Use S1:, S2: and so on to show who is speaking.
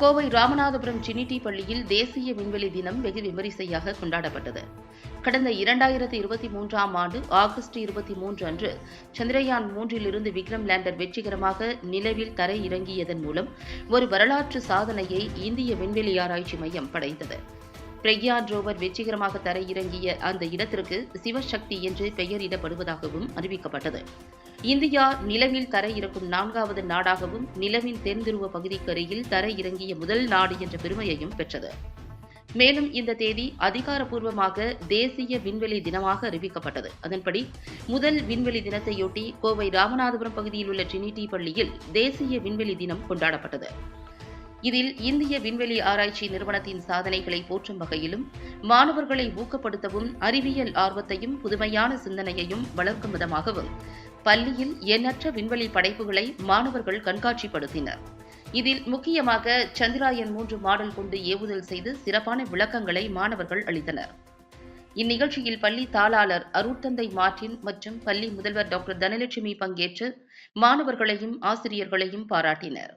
S1: கோவை ராமநாதபுரம் சினிட்டி பள்ளியில் தேசிய விண்வெளி தினம் வெகு விமரிசையாக கொண்டாடப்பட்டது. கடந்த இரண்டாயிரத்தி இருபத்தி மூன்றாம் ஆண்டு ஆகஸ்ட் இருபத்தி மூன்று அன்று சந்திரயான் மூன்றிலிருந்து விக்ரம் லேண்டர் வெற்றிகரமாக நிலவில் தரை இறங்கியதன் மூலம் ஒரு வரலாற்று சாதனையை இந்திய விண்வெளி ஆராய்ச்சி மையம் படைத்தது. பிரக்யான் ரோவர் வெற்றிகரமாக தரை இறங்கிய அந்த இடத்திற்கு சிவசக்தி என்று பெயரிடப்படுவதாகவும் அறிவிக்கப்பட்டது. இந்தியா நிலவில் தரை இறக்கும் நான்காவது நாடாகவும் நிலவின் தென் துருவ பகுதிக்கு அருகில் தரை இறங்கிய முதல் நாடு என்ற பெருமையையும் பெற்றது. மேலும் இந்த தேதி அதிகாரப்பூர்வமாக தேசிய விண்வெளி தினமாக அறிவிக்கப்பட்டது. அதன்படி முதல் விண்வெளி தினத்தையொட்டி கோவை ராமநாதபுரம் பகுதியில் உள்ள ட்ரினிட்டி பள்ளியில் தேசிய விண்வெளி தினம் கொண்டாடப்பட்டது. இதில் இந்திய விண்வெளி ஆராய்ச்சி நிறுவனத்தின் சாதனைகளை போற்றும் வகையிலும் மாணவர்களை ஊக்கப்படுத்தவும் அறிவியல் ஆர்வத்தையும் புதுமையான சிந்தனையையும் வளர்க்கும் விதமாகவும் பள்ளியில் எண்ணற்ற விண்வெளி படைப்புகளை மாணவர்கள் கண்காட்சிப்படுத்தினர். இதில் முக்கியமாக சந்திராயன் மூன்று மாடல் கொண்டு ஏவுதல் செய்து சிறப்பான விளக்கங்களை மாணவர்கள் அளித்தனர். இந்நிகழ்ச்சியில் பள்ளி தாளாளர் அருட்தந்தை மார்டின் மற்றும் பள்ளி முதல்வர் டாக்டர் தனலட்சுமி பங்கேற்று மாணவர்களையும் ஆசிரியர்களையும் பாராட்டினர்.